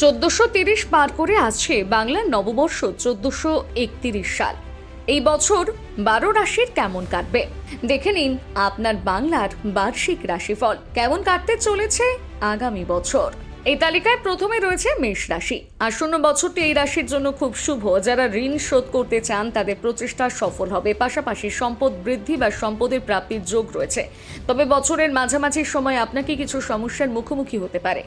চোদ্দশো তিরিশ পার করে আসছে বাংলার নববর্ষ চোদ্দশো একতিরিশ সাল। এই বছর বারো রাশির কেমন কাটবে? দেখে নিন আপনার বাংলার বার্ষিক রাশিফল। কেমন কাটতে চলেছে আগামী বছর? এই তালিকায় প্রথমে রয়েছে মেষ রাশি। আসন্ন বছরটি এই রাশির জন্য খুব শুভ। যারা ঋণ শোধ করতে চান, তাদের প্রচেষ্টা সফল হবে। পাশাপাশি সম্পদ বৃদ্ধি বা সম্পদের প্রাপ্তির যোগ রয়েছে। তবে বছরের মাঝামাঝি সময় আপনাকে কিছু সমস্যার মুখোমুখি হতে পারে।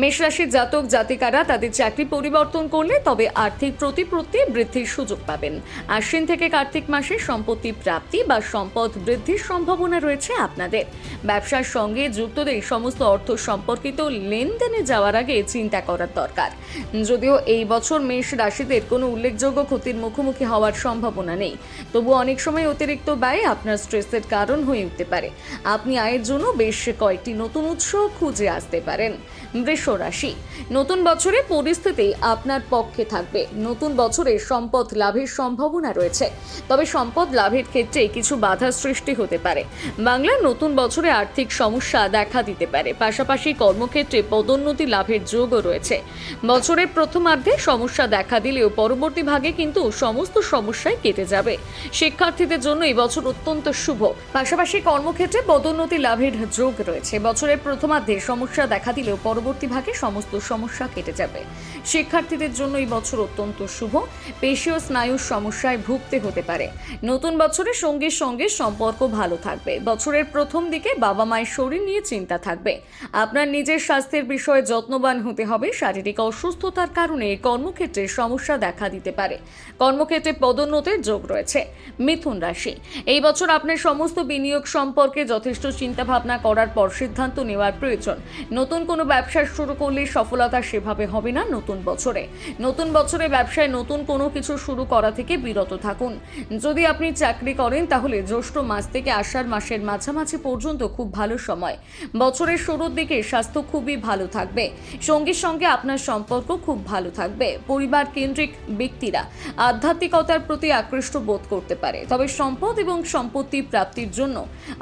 মেষ রাশির জাতক জাতিকারা তাদের চাকরি পরিবর্তন করলে তবে আর্থিক প্রতিপত্তি বৃদ্ধির সুযোগ পাবেন। আশ্বিন থেকে কার্তিক মাসে সম্পত্তি প্রাপ্তি বা সম্পদ বৃদ্ধির সম্ভাবনা রয়েছে আপনাদের। ব্যবসার সঙ্গে যুক্তদের সমস্ত অর্থ সম্পর্কিত লেনদেনে যাওয়ার আগে চিন্তা করার দরকার। যদিও এই বছর মেষ রাশিদের কোনো উল্লেখযোগ্য ক্ষতির মুখোমুখি হওয়ার সম্ভাবনা নেই। তবু অনেক সময় অতিরিক্ত ব্যয় আপনার স্ট্রেসের কারণ হয়ে উঠতে পারে। আপনি আয়ের জন্য বেশ কয়েকটি নতুন উৎস খুঁজে আসতে পারেন। বৃষ রাশি। নতুন বছরে পরিস্থিতি আপনার পক্ষে থাকবে। নতুন বছরে সম্পদ লাভের সম্ভাবনা রয়েছে। তবে সম্পদ লাভের ক্ষেত্রে কিছু বাধা সৃষ্টি হতে পারে। বাংলার নতুন বছরে আর্থিক সমস্যা দেখা দিতে পারে। পাশাপাশি কর্মক্ষেত্রে পদোন্নতি লাভের যোগও রয়েছে। বছরের প্রথমার্ধে সমস্যা দেখা দিলেও পরবর্তী ভাগে কিন্তু সমস্ত সমস্যায় কেটে যাবে। শিক্ষার্থীদের জন্য এই বছর অত্যন্ত শুভ। পাশাপাশি কর্মক্ষেত্রে পদোন্নতি লাভের যোগ রয়েছে। বছরের প্রথমার্ধে সমস্যা দেখা দিলেও পরবর্তী ভাগে সমস্ত সমস্যা কেটে যাবে। শিক্ষার্থীদের জন্য এই বছর অত্যন্ত শুভ। পেশীয় স্নায়ুর সমস্যায় ভুগতে হতে পারে। নতুন বছরে সঙ্গীর সঙ্গে সম্পর্ক ভালো থাকবে। বছরের প্রথম দিকে বাবা মায়ের শরীর নিয়ে চিন্তা থাকবে। আপনার নিজের স্বাস্থ্যের বিষয়ে যত্নবান হতে হবে। শারীরিক অসুস্থতার কারণে কর্মক্ষেত্রে সমস্যা দেখা দিতে পারে। কর্মক্ষেত্রে পদোন্নতির যোগ রয়েছে। মিথুন রাশি। এই বছর আপনার সমস্ত বিনিয়োগ সম্পর্কে যথেষ্ট চিন্তাভাবনা করার পর সিদ্ধান্ত নেওয়ার প্রয়োজন। নতুন কোনো ব্যবসা শুরু করলে সফলতা সেভাবে হবে না নতুন বছরে। নতুন বছরে ব্যবসায় নতুন কোনো কিছু শুরু করা থেকে বিরত থাকুন। যদি আপনি চাকরি করেন, তাহলে জ্যৈষ্ঠ মাস থেকে আষাঢ় মাসের মাঝামাঝি পর্যন্ত খুব ভালো সময়। বছরের শুরুর দিকে স্বাস্থ্য খুবই ভালো থাকবে। সঙ্গীর সঙ্গে আপনার সম্পর্ক খুব ভালো থাকবে। পরিবার কেন্দ্রিক ব্যক্তিরা আধ্যাত্মিকতার প্রতি আকৃষ্ট বোধ করতে পারে। তবে সম্পদ এবং সম্পত্তি প্রাপ্তির জন্য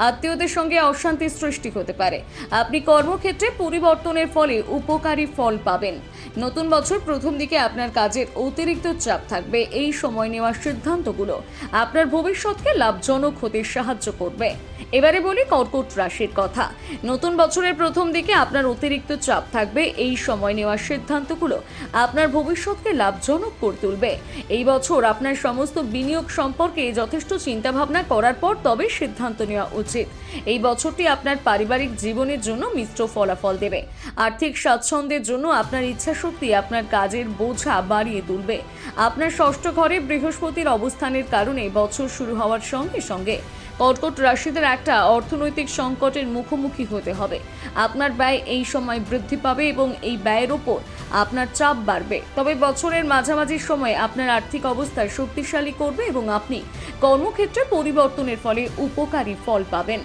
আত্মীয়দের সঙ্গে অশান্তি সৃষ্টি হতে পারে। আপনি কর্মক্ষেত্রে পরিবর্তনের ফলে উপকারী ফল পাবেন। নতুন বছর প্রথম দিকে আপনার কাজের অতিরিক্ত চাপ থাকবে। এই সময় নেওয়ার সিদ্ধান্তগুলো আপনার ভবিষ্যৎকে লাভজনক হতে সাহায্য করবে। এবারে বলি কর্কট রাশির কথা। নতুন বছরের প্রথম দিকে আপনার অতিরিক্ত চাপ থাকবে। এই সময় নেওয়ার সিদ্ধান্তগুলো আপনার ভবিষ্যৎকে লাভজনক করে তুলবে। এই বছর আপনার সমস্ত বিনিয়োগ সম্পর্কে যথেষ্ট চিন্তাভাবনা করার পর তবে সিদ্ধান্ত নেওয়া উচিত। এই বছরটি আপনার পারিবারিক জীবনের জন্য মিশ্র ফলাফল দেবে। আর্থিক স্বাচ্ছন্দ্যের জন্য আপনার ইচ্ছাশক্তি আপনার কাজের বোঝা বাড়িয়ে তুলবে। আপনার ষষ্ঠ ঘরে বৃহস্পতির অবস্থানের কারণে বছর শুরু হওয়ার সঙ্গে সঙ্গে কর্কট রাশিদের একটা অর্থনৈতিক সংকটের মুখোমুখি হতে হবে। আপনার ব্যয় এই সময় বৃদ্ধি পাবে এবং এই ব্যয়ের ওপর আপনার চাপ বাড়বে। তবে বছরের মাঝামাঝি সময়ে আপনার আর্থিক অবস্থা শক্তিশালী করবে এবং আপনি কর্মক্ষেত্রে পরিবর্তনের ফলে উপকারী ফল পাবেন।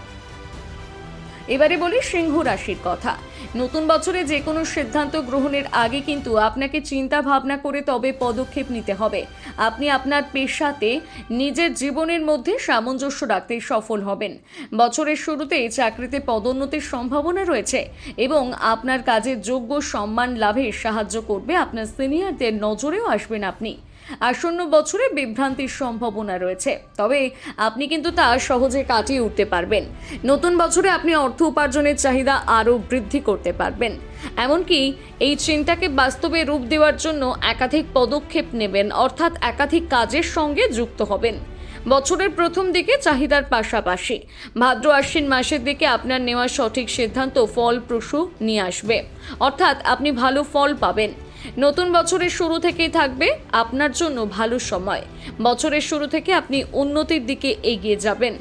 এবারে বলি সিংহ রাশির কথা। নতুন বছরে যে কোনো সিদ্ধান্ত গ্রহণের আগে কিন্তু আপনাকে চিন্তা ভাবনা করে তবে পদক্ষেপ নিতে হবে। আপনি আপনার পেশাতে নিজের জীবনের মধ্যে সামঞ্জস্য রাখতে সফল হবেন। বছরের শুরুতে চাকরিতে পদোন্নতির সম্ভাবনা রয়েছে এবং আপনার কাজের যোগ্য সম্মান লাভে সাহায্য করবে আপনার সিনিয়রদের নজরেও আসবেন আপনি। আসন্ন বছরে বিভ্রান্তির সম্ভাবনা রয়েছে। তবে আপনি কিন্তু তা সহজে কাটিয়ে উঠতে পারবেন। নতুন বছরে আপনি অর্থ উপার্জনের চাহিদা আরও বৃদ্ধি করতে পারবেন। এমনকি এই চিন্তাকে বাস্তবে রূপ দেওয়ার জন্য একাধিক পদক্ষেপ নেবেন, অর্থাৎ একাধিক কাজের সঙ্গে যুক্ত হবেন। বছরের প্রথম দিকে চাহিদার পাশাপাশি ভাদ্র আশ্বিন মাসের দিকে আপনার নেওয়া সঠিক সিদ্ধান্ত ফলপ্রসূ নিয়ে আসবে। অর্থাৎ আপনি ভালো ফল পাবেন। নতুন বছরের শুরু থেকেই থাকবে আপনার জন্য ভালো সময়। বছরের শুরু থেকে আপনি উন্নতির দিকে এগিয়ে যাবেন।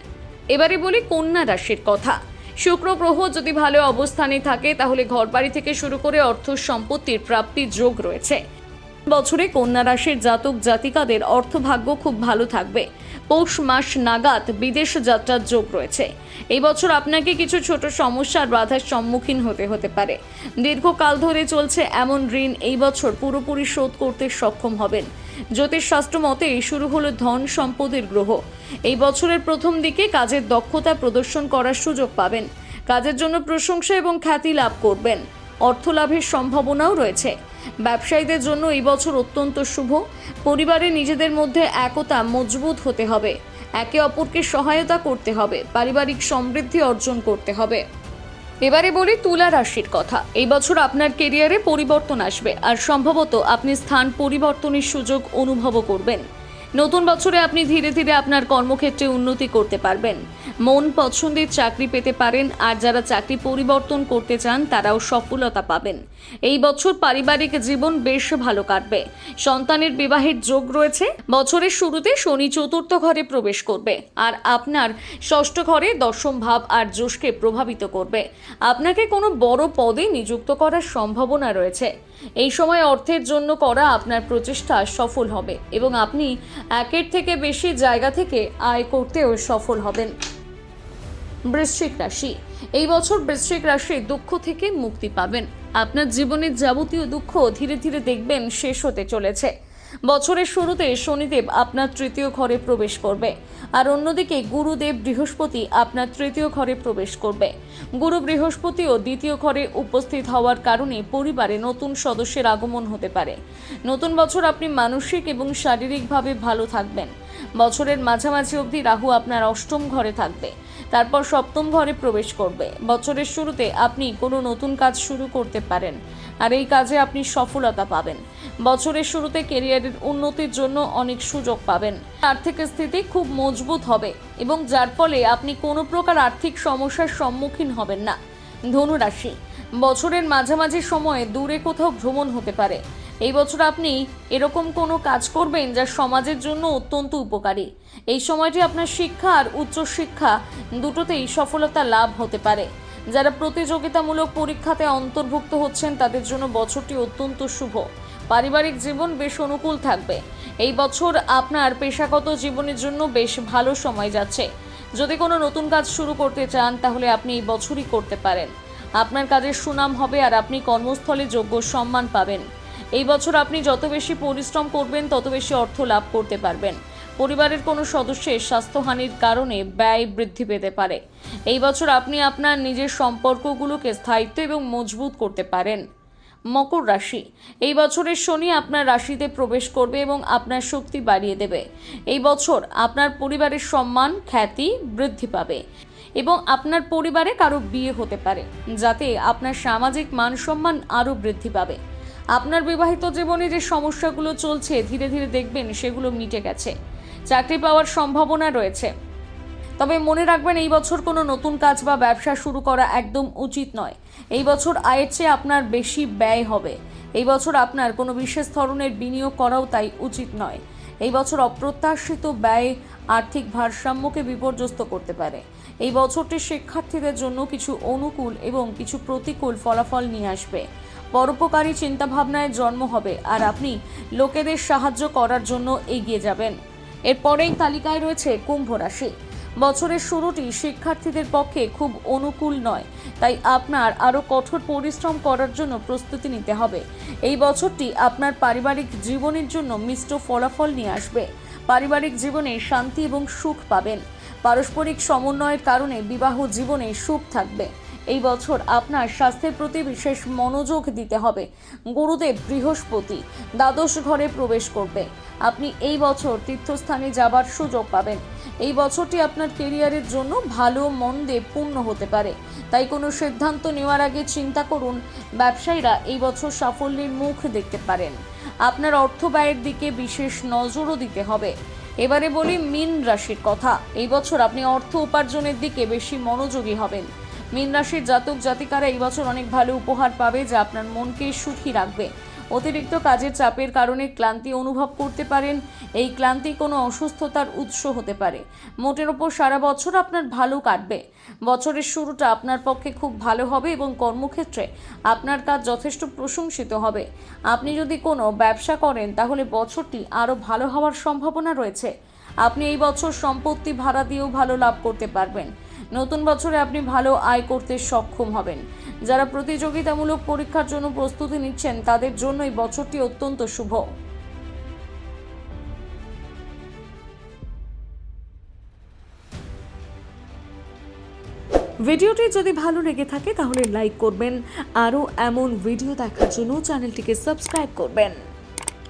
এবারে বলি কন্যা রাশির কথা। শুক্র গ্রহ যদি ভালো অবস্থানে থাকে, তাহলে ঘরবাড়ি থেকে শুরু করে অর্থ সম্পত্তির প্রাপ্তি যোগ রয়েছে। বছরে কন্যা রাশির জাতক জাতিকাদের অর্থভাগ্য খুব ভালো থাকবে। পৌষ মাস নাগাদ বিদেশ যাত্রার যোগ রয়েছে। এই বছর আপনাকে কিছু ছোট সমস্যার বাধার সম্মুখীন হতে হতে পারে। দীর্ঘকাল ধরে চলছে এমন ঋণ এই বছর পুরোপুরি শোধ করতে সক্ষম হবেন। জ্যোতিষশাস্ত্র মতে শুরু হলো ধন সম্পদের গ্রহ। এই বছরের প্রথম দিকে কাজের দক্ষতা প্রদর্শন করার সুযোগ পাবেন। কাজের জন্য প্রশংসা এবং খ্যাতি লাভ করবেন। অর্থ লাভের সম্ভাবনাও রয়েছে। ব্যবসায়ীদের জন্য এই বছর অত্যন্ত শুভ। পরিবারে নিজেদের মধ্যে একতা মজবুত হতে হবে। একে অপরকে সহায়তা করতে হবে, পারিবারিক সমৃদ্ধি অর্জন করতে হবে। এবারে বলি তুলা রাশির কথা। এই বছর আপনার কেরিয়ারে পরিবর্তন আসবে। আর সম্ভবত আপনি স্থান পরিবর্তনের সুযোগ অনুভব করবেন। নতুন বছরে আপনি ধীরে ধীরে আপনার কর্মক্ষেত্রে উন্নতি করতে পারবেন। মন পছন্দের চাকরি পেতে পারেন, আর যারা চাকরি পরিবর্তন করতে চান, তারাও সফলতা পাবেন। এই বছর পারিবারিক জীবন বেশ ভালো কাটবে। সন্তানের বিবাহের যোগ রয়েছে। বছরের শুরুতে শনি চতুর্থ ঘরে প্রবেশ করবে, আর আপনার ষষ্ঠ ঘরে দশম ভাব আর যশকে প্রভাবিত করবে। আপনাকে কোনো বড় পদে নিযুক্ত করার সম্ভাবনা রয়েছে। এই সময় অর্থের জন্য করা আপনার প্রচেষ্টা সফল হবে, এবং আপনি একের থেকে বেশি জায়গা থেকে আয় করতেও সফল হবেন বৃশ্চিক রাশি। এই বছর বৃশ্চিক রাশি দুঃখ থেকে মুক্তি পাবেন। আপনার জীবনের যাবতীয় দুঃখ ধীরে ধীরে দেখবেন শেষ হতে চলেছে। বছরের শুরুতে শনিদেব আপনার তৃতীয় ঘরে প্রবেশ করবে। আর অন্যদিকে গুরুদেব বৃহস্পতি আপনার তৃতীয় ঘরে প্রবেশ করবে। গুরু বৃহস্পতিও দ্বিতীয় ঘরে উপস্থিত হওয়ার কারণে পরিবারে নতুন সদস্যের আগমন হতে পারে। নতুন বছর আপনি মানসিক এবং শারীরিকভাবে ভালো থাকবেন। বছরের মাঝামাঝি অবধি রাহু আপনার অষ্টম ঘরে থাকবে। তারপর সপ্তম ঘরে প্রবেশ করবে। বছরের শুরুতে আপনি কোনো নতুন কাজ শুরু করতে পারেন আর এই কাজে আপনি সফলতা পাবেন। বছরের শুরুতে কেরিয়ারের উন্নতির জন্য অনেক সুযোগ পাবেন। আর্থিক স্থিতি খুব মজবুত হবে এবং যার ফলে আপনি কোনো প্রকার আর্থিক সমস্যার সম্মুখীন হবেন না। ধনুরাশি। বছরের মাঝামাঝি সময়ে দূরে কোথাও ভ্রমণ হতে পারে। এই বছর আপনি এরকম কোনো কাজ করবেন যা সমাজের জন্য অত্যন্ত উপকারী। এই সময়টি আপনার শিক্ষা আর উচ্চশিক্ষা দুটোতেই সফলতা লাভ হতে পারে। যারা প্রতিযোগিতামূলক পরীক্ষাতে অন্তর্ভুক্ত হচ্ছেন, তাদের জন্য বছরটি অত্যন্ত শুভ। পারিবারিক জীবন বেশ অনুকূল থাকবে। এই বছর আপনার পেশাগত জীবনের জন্য বেশ ভালো সময় যাচ্ছে। যদি কোনো নতুন কাজ শুরু করতে চান, তাহলে আপনি এই বছরই করতে পারেন। আপনার কাজের সুনাম হবে আর আপনি কর্মস্থলে যোগ্য সম্মান পাবেন। এই বছর আপনি যত বেশি পরিশ্রম করবেন, তত বেশি অর্থ লাভ করতে পারবেন। পরিবারের কোনো সদস্যের স্বাস্থ্যহানির কারণে ব্যয় বৃদ্ধি পেতে পারে। এই বছর আপনি আপনার নিজের সম্পর্কগুলোকে স্থায়িত্ব এবং মজবুত করতে পারেন। মকর রাশি। এই বছরের শনি আপনার রাশিতে প্রবেশ করবে এবং আপনার শক্তি বাড়িয়ে দেবে। এই বছর আপনার পরিবারের সম্মান, খ্যাতি বৃদ্ধি পাবে এবং আপনার পরিবারে কারও বিয়ে হতে পারে, যাতে আপনার সামাজিক মান সম্মান আরও বৃদ্ধি পাবে। আপনার বিবাহিত জীবনে যে সমস্যাগুলো চলছে, ধীরে ধীরে দেখবেন সেগুলো মিটে গেছে। চাকরি পাওয়ার সম্ভাবনা রয়েছে। তবে মনে রাখবেন, এই বছর কোনো নতুন কাজ বা ব্যবসা শুরু করা একদম উচিত নয়। এই বছর আয়ের চেয়ে আপনার বেশি ব্যয় হবে। এই বছর আপনার কোনো বিশেষ ধরনের বিনিয়োগ করাও তাই উচিত নয়। এই বছর অপ্রত্যাশিত ব্যয় আর্থিক ভারসাম্যকে বিপর্যস্ত করতে পারে। এই বছরটি শিক্ষার্থীদের জন্য কিছু অনুকূল এবং কিছু প্রতিকূল ফলাফল নিয়ে আসবে। পরোপকারী চিন্তাভাবনায় জন্ম হবে আর আপনি লোকেদের সাহায্য করার জন্য এগিয়ে যাবেন। এরপরেই তালিকায় রয়েছে কুম্ভ রাশি। বছরের শুরুটি শিক্ষার্থীদের পক্ষে খুব অনুকূল নয়, তাই আপনার আরও কঠোর পরিশ্রম করার জন্য প্রস্তুতি নিতে হবে। এই বছরটি আপনার পারিবারিক জীবনের জন্য মিষ্ট ফলাফল নিয়ে আসবে। পারিবারিক জীবনে শান্তি এবং সুখ পাবেন। পারস্পরিক সমন্বয়ের কারণে বিবাহ জীবনে সুখ থাকবে। এই বছর আপনার স্বাস্থ্যের প্রতি বিশেষ মনোযোগ দিতে হবে। গুরুদেব বৃহস্পতি দ্বাদশ ঘরে প্রবেশ করবে। আপনি এই বছর তীর্থস্থানে যাবার সুযোগ পাবেন। এই বছরটি আপনার কেরিয়ারের জন্য ভালো মন্দে পূর্ণ হতে পারে। তাই কোনো সিদ্ধান্ত নেওয়ার আগে চিন্তা করুন, ব্যবসায়ীরা এই বছর সাফল্যের মুখ দেখতে পারেন। আপনার অর্থ ব্যয়ের দিকে বিশেষ নজরও দিতে হবে। এবারে বলি মিন রাশির কথা। এই বছর আপনি অর্থ উপার্জনের দিকে বেশি মনোযোগী হবেন। মিন রাশির জাতক জাতিকারা এই বছর অনেক ভালো উপহার পাবে যা আপনার মনকে সুখী রাখবে। অতিরিক্ত কাজের চাপের কারণে ক্লান্তি অনুভব করতে পারেন। এই ক্লান্তি কোনো অসুস্থতার উৎস হতে পারে। মোটের ওপর সারা বছর আপনার ভালো কাটবে। বছরের শুরুটা আপনার পক্ষে খুব ভালো হবে এবং কর্মক্ষেত্রে আপনার কাজ যথেষ্ট প্রশংসিত হবে। আপনি যদি কোনো ব্যবসা করেন, তাহলে বছরটি আরও ভালো হওয়ার সম্ভাবনা রয়েছে। আপনি এই বছর সম্পত্তি ভাড়া দিয়েও ভালো লাভ করতে পারবেন। নতুন বছরে আপনি ভালো আয় করতে সক্ষম হবেন। যারা প্রতিযোগিতামূলক পরীক্ষার জন্য প্রস্তুতি নিচ্ছেন, তাদের জন্য এই বছরটি অত্যন্ত শুভ। ভিডিওটি যদি ভালো লেগে থাকে, তাহলে লাইক করবেন। আরও এমন ভিডিও দেখার জন্য চ্যানেলটিকে সাবস্ক্রাইব করবেন।